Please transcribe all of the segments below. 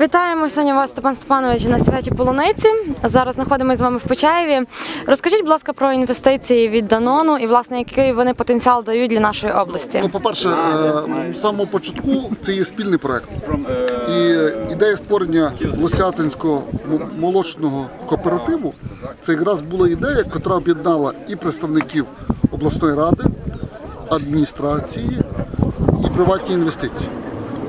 Вітаємо сьогодні вас, Степан Степанович, на святі Полуниці. Зараз знаходимося з вами в Почаєві. Розкажіть, будь лака, про інвестиції від Данону і власне який вони потенціал дають для нашої області. Ну, по-перше, е, з самого початку це є спільний проект. І ідея створення Лосятинського молочного кооперативу це якраз була ідея, яка об'єднала і представників обласної ради, адміністрації і приватні інвестиції.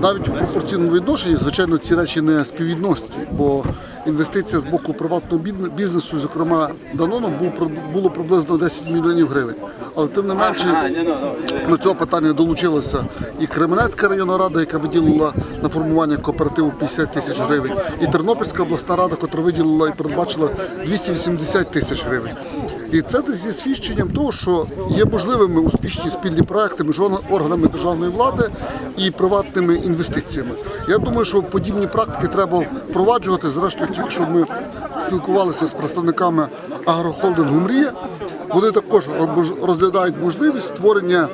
Навіть у пропорційному відношенні, звичайно, ці речі не співвідносять, бо інвестиція з боку приватного бізнесу, зокрема Данону, було приблизно 10 мільйонів гривень. Але тим не менше до цього питання долучилася і Кременецька районна рада, яка виділила на формування кооперативу 50 тисяч гривень, і Тернопільська обласна рада, яка виділила і передбачила 280 тисяч гривень. І це зі свідченням того, що є можливими успішні спільні проекти між органами державної влади і приватними інвестиціями. Я думаю, що подібні практики треба впроваджувати. Зрештою, тільки ми спілкувалися з представниками агрохолдингу Мрія. Вони також розглядають можливість створення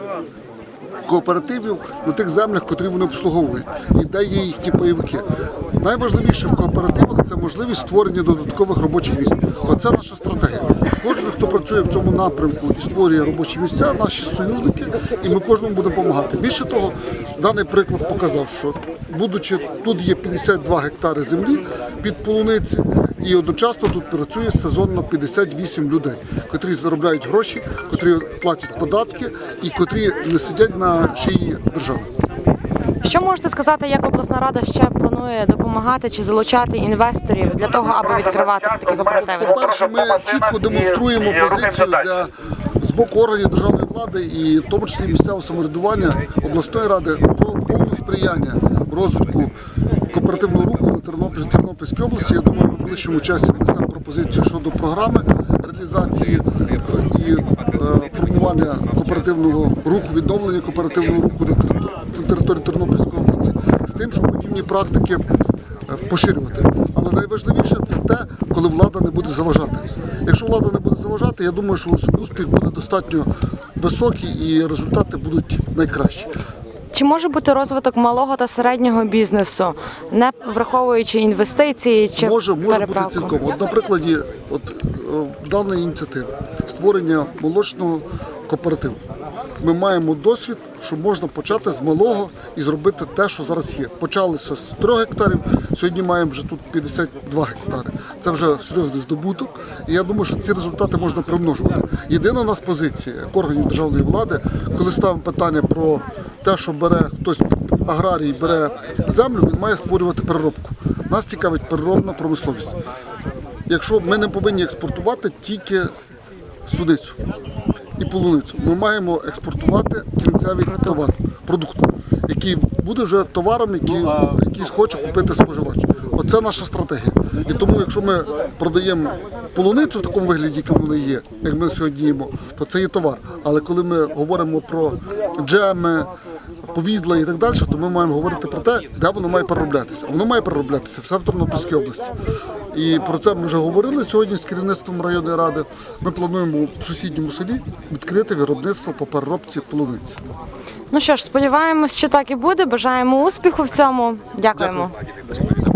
кооперативів на тих землях, котрі вони обслуговують, і де є їхні пайовики. Найважливіше в кооперативах це можливість створення додаткових робочих місць. Оце наша стратегія. Кожен, хто працює в цьому напрямку і створює робочі місця, наші союзники, і ми кожному будемо допомагати. Більше того, даний приклад показав, що будучи тут є 52 гектари землі під полуниці, і одночасно тут працює сезонно 58 людей, котрі заробляють гроші, котрі платять податки і котрі не сидять на шиї держави. Що можете сказати, як обласна рада ще планує допомагати чи залучати інвесторів для того, аби відкривати такі кооперативи? По-перше, ми чітко демонструємо позицію для з боку органів державної влади і в тому числі місцевого самоврядування обласної ради про повне сприяння розвитку кооперативного руху на Тернопіль, Тернопільській області. Я думаю, ми в ближчому часі внесемо пропозицію щодо програми реалізації е, і е, формування кооперативного руху, відновлення кооперативного руху на території Тернопільської області з тим, щоб подібні практики е, поширювати. Але найважливіше це те, коли влада не буде заважати. Якщо влада не буде заважати, я думаю, що успіх буде достатньо високий і результати будуть найкращі. Чи може бути розвиток малого та середнього бізнесу, не враховуючи інвестиції чи Може, може бути цілком. От, на прикладі от, е, даної ініціативи створення молочного кооперативу. Ми маємо досвід, що можна почати з малого і зробити те, що зараз є. Почалися з 3 гектарів, сьогодні маємо вже тут 52 гектари. Це вже серйозний здобуток. І я думаю, що ці результати можна примножувати. Єдина у нас позиція органів державної влади, коли ставимо питання про те, що бере хтось аграрій бере землю, він має створювати переробку. Нас цікавить переробна промисловість. Якщо ми не повинні експортувати тільки суницю і полуницю, ми маємо експортувати кінцевий товар, продукт, який буде вже товаром, який, який хоче купити споживач. Оце наша стратегія. І тому, якщо ми продаємо полуницю в такому вигляді, якому вона є, як ми сьогодні їмо, то це є товар. Але коли ми говоримо про джеми, повідла і так далі, то ми маємо говорити про те, де воно має перероблятися. Воно має перероблятися все в Тернопільській області. І про це ми вже говорили сьогодні з керівництвом районної ради. Ми плануємо в сусідньому селі відкрити виробництво по переробці полуниці. Ну що ж, сподіваємось, що так і буде. Бажаємо успіху в цьому. Дякуємо. Дякую.